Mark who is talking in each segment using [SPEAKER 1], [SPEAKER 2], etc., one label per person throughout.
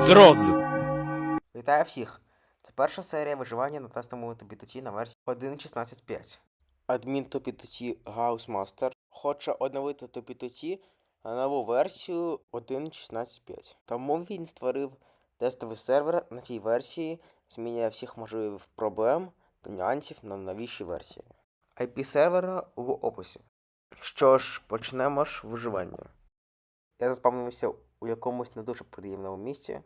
[SPEAKER 1] Зроз.
[SPEAKER 2] Вітаю всіх! Це перша серія виживання на тестовому тобітоті на версії 1.16.5. Адмін тобітоті Гаусмастер хоче оновити тобітоті на нову версію 1.16.5. Тому він створив тестовий сервер на цій версії, змінює всіх можливих проблем та нюансів на новішій версії. IP сервера в описі. Що ж, почнемо ж виживання. Я заспавнився у якомусь не дуже приємному місці.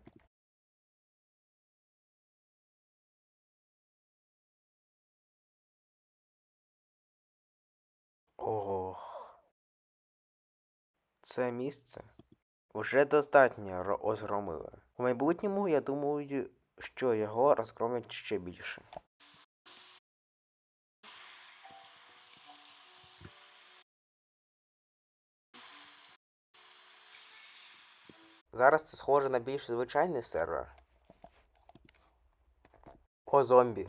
[SPEAKER 2] Ох. Це місце вже достатньо ро- розгромили. У майбутньому я думаю, що його розгромлять ще більше. Зараз це схоже на більш звичайний сервер. О, зомбі.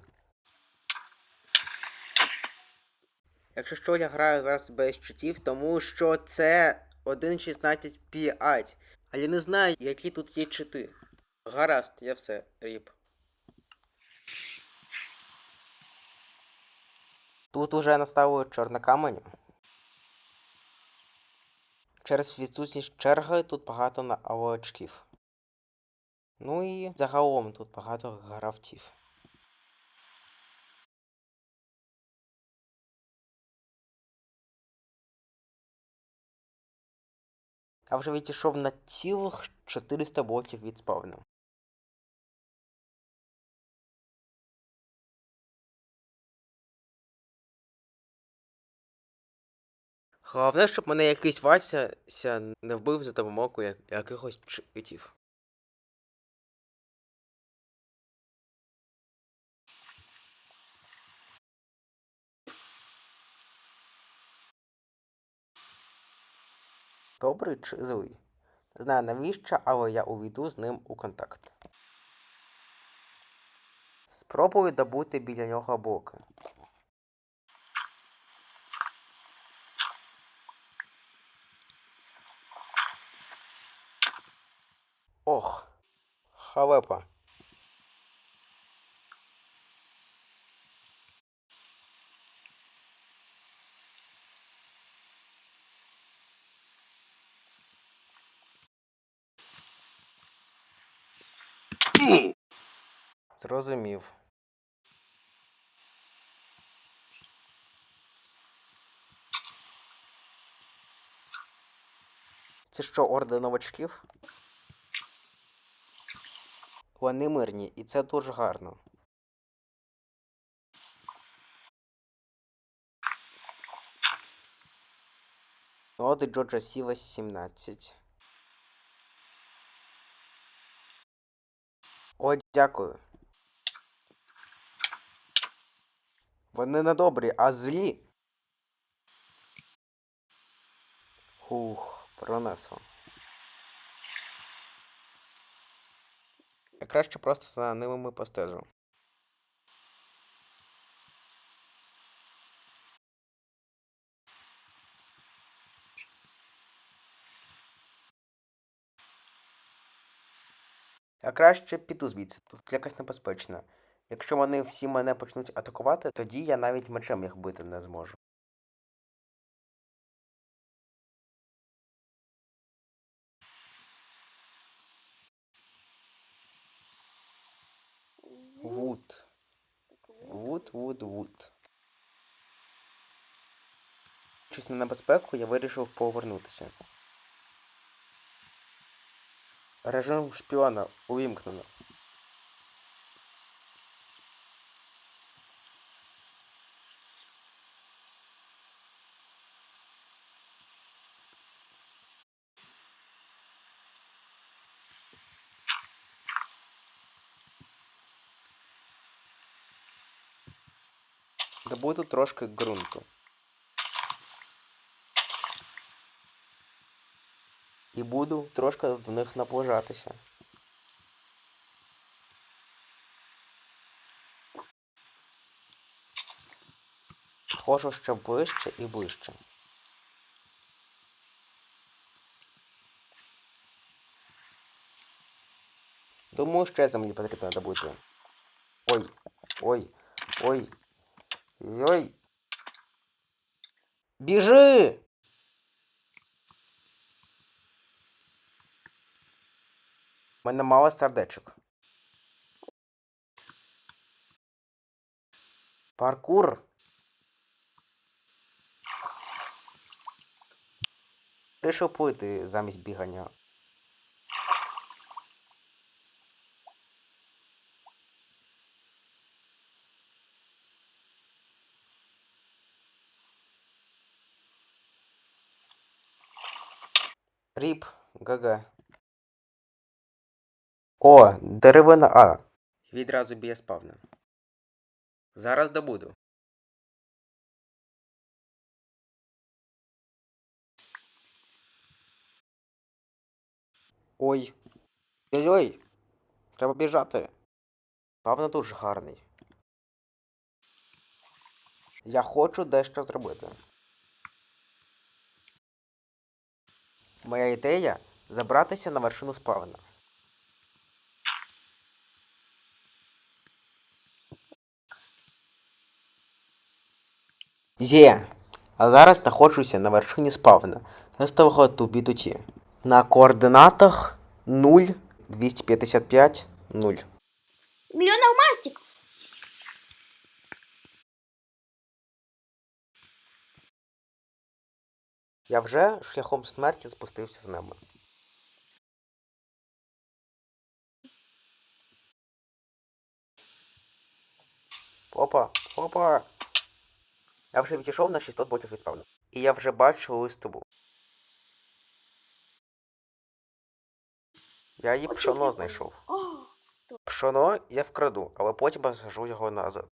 [SPEAKER 2] Якщо що, я граю зараз без читів, тому що це 1.16.5. Але не знаю, які тут є чити. Гаразд, я все, ріп. Тут уже наставили чорне каменю. Через відсутність черги тут багато овочків. Ну і загалом тут багато гравців. А вже відійшов на цілих 400 блоків від спавну. Головне, щоб мене якийсь Вася не вбив за допомогою як- якихось читів. Добрий чи злий? Не знаю навіщо, але я увійду з ним у контакт. Спробую добути біля нього блоки. Ох, халепа. Зрозумів. Це що, орда новачків? Вони мирні, і це дуже гарно. Ноди Джорджа Сіва 17. О, дякую. Вони не добрі, а злі. Ух, пронесло. Я краще просто за ними постежу. Я краще піду звідси, тут якось небезпечно. Якщо вони всі мене почнуть атакувати, тоді я навіть мечем їх бити не зможу. Вуд, вуд, вуд. Чись на небезпеку, я вирішив повернутися. Режим шпіона увімкнено. Добуду трошки ґрунту. І буду трошки до них наближатися. Схожу ще ближче і ближче. Тому ще землі потрібно добути. Ой, ой, ой. Ой. Біжи! У мене мало сердечок. Паркур. Рішив плити замість бігання. Ріп, ГГ. О, деревина А. Відразу біє спавна. Зараз добуду. Ой. Ой-ой. Треба біжати. Павно дуже гарний. Я хочу дещо зробити. Моя ідея забратися на вершину спавна. Є. А зараз знаходжуся на вершині спавна тестового тубі-туті. На координатах 0, 255, 0.
[SPEAKER 1] Миллионов мастиков.
[SPEAKER 2] Я вже шляхом смерті спустився з неба. Опа, опа. Я вже відійшов на 600 ботів від спавну. І я вже бачу листову. Я її пшоно знайшов. Пшоно я вкраду, але потім посажу його назад.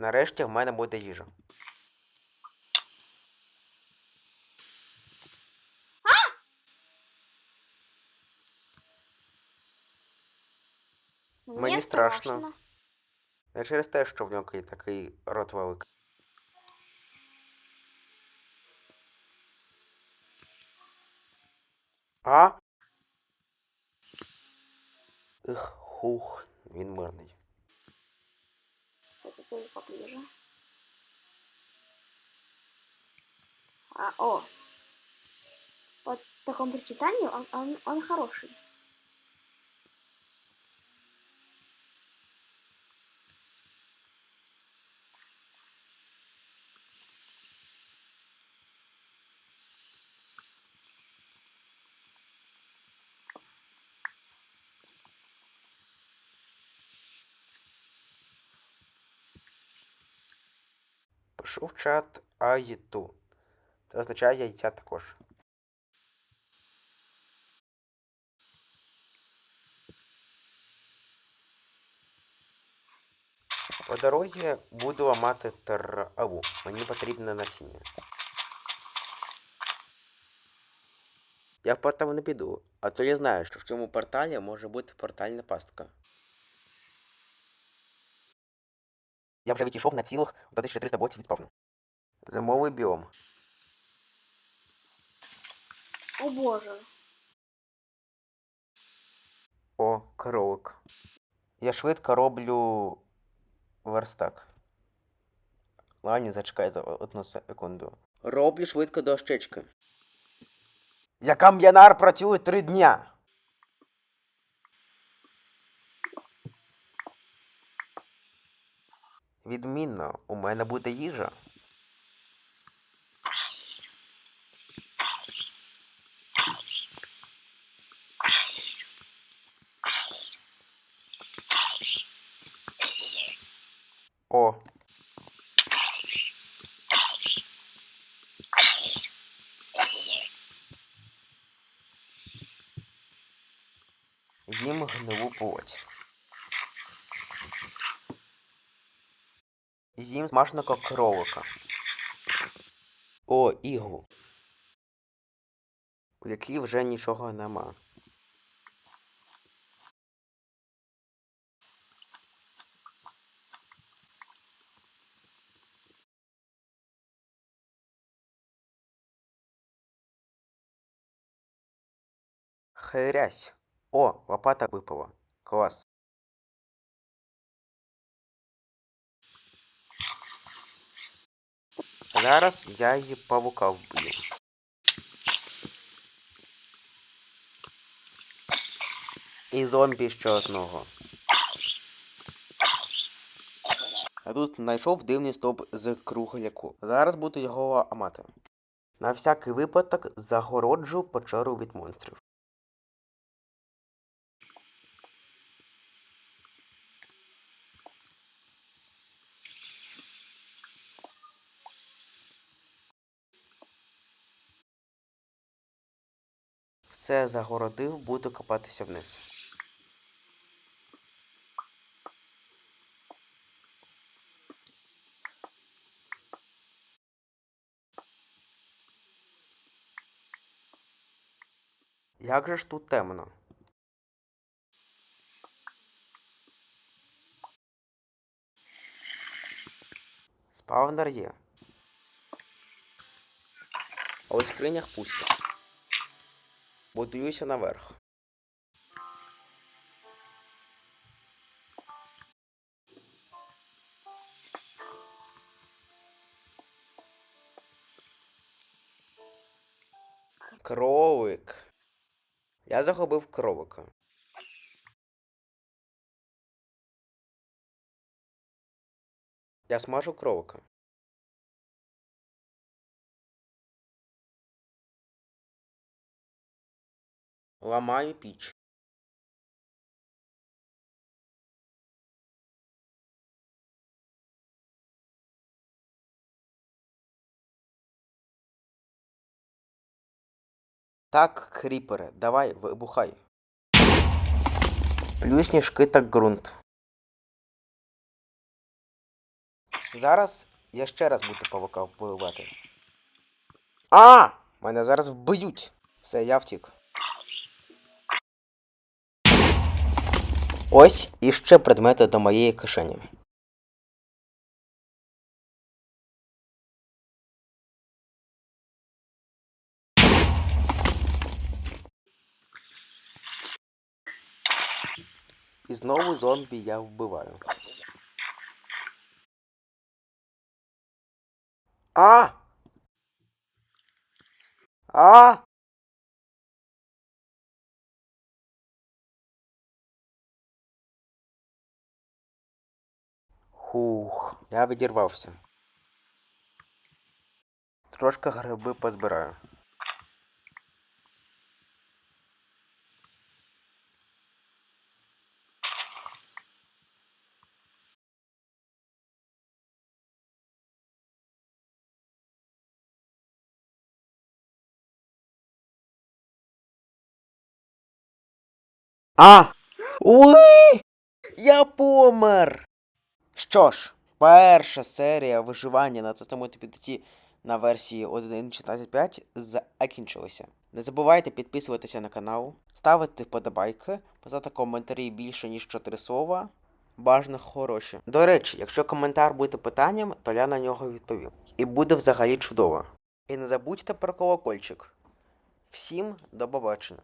[SPEAKER 2] Нарешті в мене буде їжа. Мені страшно. Не через те, що в нього є такий рот великий. А? Ех, хух, він мирний.
[SPEAKER 1] Это поближе. А, о. По такому прочитанию он, он, он хороший.
[SPEAKER 2] Пишу в чат Аїту. Це означає яйця також. По дорозі буду ламати траву. Мені потрібне насіння. Я в портал не піду, а то я знаю, що в цьому порталі може бути портальна пастка. Я вже відійшов на цілих 1300 ботів від спавну. Зимовий біом.
[SPEAKER 1] О боже.
[SPEAKER 2] О, кролик. Я швидко роблю верстак. Ладно, зачекайте одну секунду. Роблю швидко дощечки. Я кам'янар працюю три дня. Відмінно, у мене буде їжа. О. Їм гнилу плоть. з'їм смаженого кролика. О, іглу. У яклі вже нічого нема. Хрясь. О, лопата випала. Клас. Зараз я її павука вб'ю. І зомбі ще одного. Я тут знайшов дивний стовп з кругляку. Зараз буду його ламати. На всякий випадок загороджу печеру від монстрів. Все загородив, буду копатися вниз. Як же ж тут темно? Спавнер є. А ось в скринях пусто. Будуюся наверх. Кролик. Я загубив кролика. Я смажу кролика. Ламаю піч. Так, кріпере, давай, вибухай. Плюс сніжки та ґрунт. Зараз я ще раз буду павука вбивати. А! Мене зараз вб'ють. Все, я втік. Ось іще предмети до моєї кишені. І знову зомбі я вбиваю. А! А! Хух, я відірвався. Трошки гриби позбираю. А! Уи! Я помер! Що ж, перша серія виживання на тестовому підліті на версії 1.16.5 закінчилася. Не забувайте підписуватися на канал, ставити вподобайки, писати коментарі більше ніж 4 слова. Бажано хороші. До речі, якщо коментар буде питанням, то я на нього відповім. І буде взагалі чудово. І не забудьте про колокольчик. Всім до побачення.